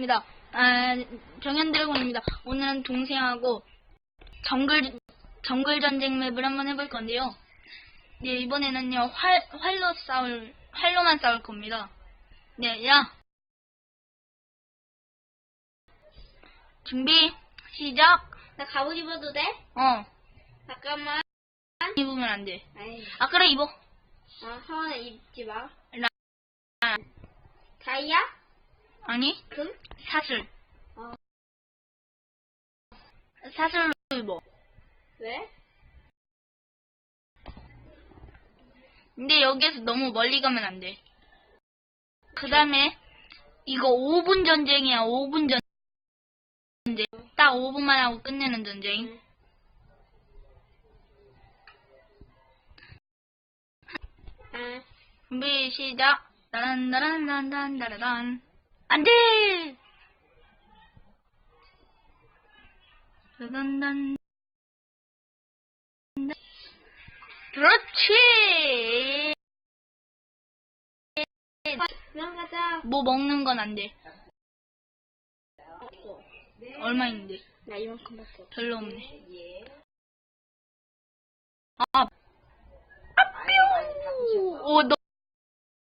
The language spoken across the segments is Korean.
입니다. 아, 정현드래곤입니다. 오늘은 동생하고 정글 정글 전쟁 맵을 한번 해볼 건데요. 네 이번에는요 활 활로 싸울 활로만 싸울 겁니다. 네, 야 준비 시작. 나 갑옷 입어도 돼? 어 잠깐만. 입으면 안 돼. 아이, 아 그래 입어. 아, 하원아 입지 마. 나 다이아? 아니 금? 사슬. 어. 사슬로 입어. 왜? 근데 여기에서 너무 멀리 가면 안 돼. 그 다음에, 이거 5분 전쟁이야, 5분 전쟁. 딱 5분만 하고 끝내는 전쟁. 아, 준비, 시작. 따란. 안 돼! 따단, 그렇지! 그냥 가자. 뭐 먹는 건 안 돼. 얼마 있는데? 나 이만큼밖에 없어. 별로 없네. 아, 오, 너,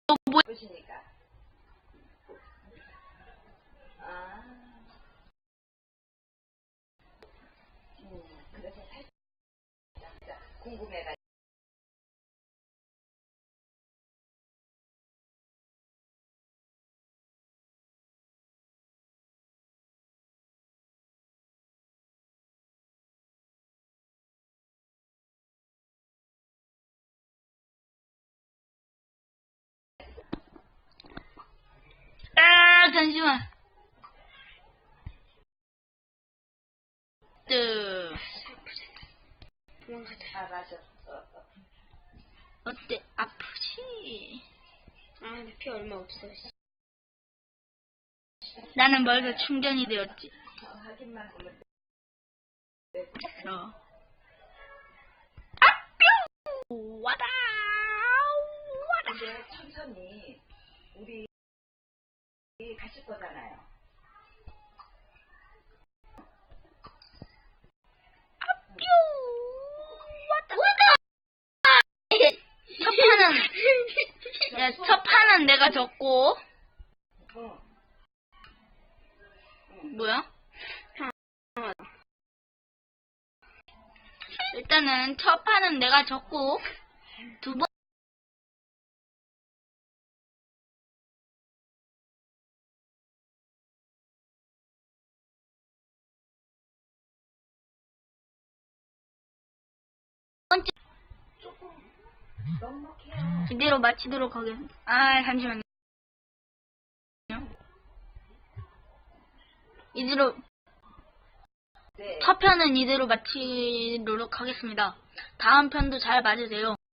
너 뭐, 보 궁금해가지고. 아, 잠시만. 도망가자. 아, 맞아. 어, 어. 어때? 아프지? 아, 나피 얼마 없어. 씨. 나는 벌써 충전이 되었지. 어, 확인만 하면 어. 아, 뿅! 와다! 와다! 근데 천천히 우리 가실 거잖아요. 야, 첫 판은 내가 졌고, 어. 뭐야? 일단은 첫 판은 내가 졌고, 두 번, 번째. 이대로 마치도록 하겠습니다. 아, 잠시만요. 이대로, 네. 첫 편은 이대로 마치도록 하겠습니다. 다음 편도 잘 봐주세요.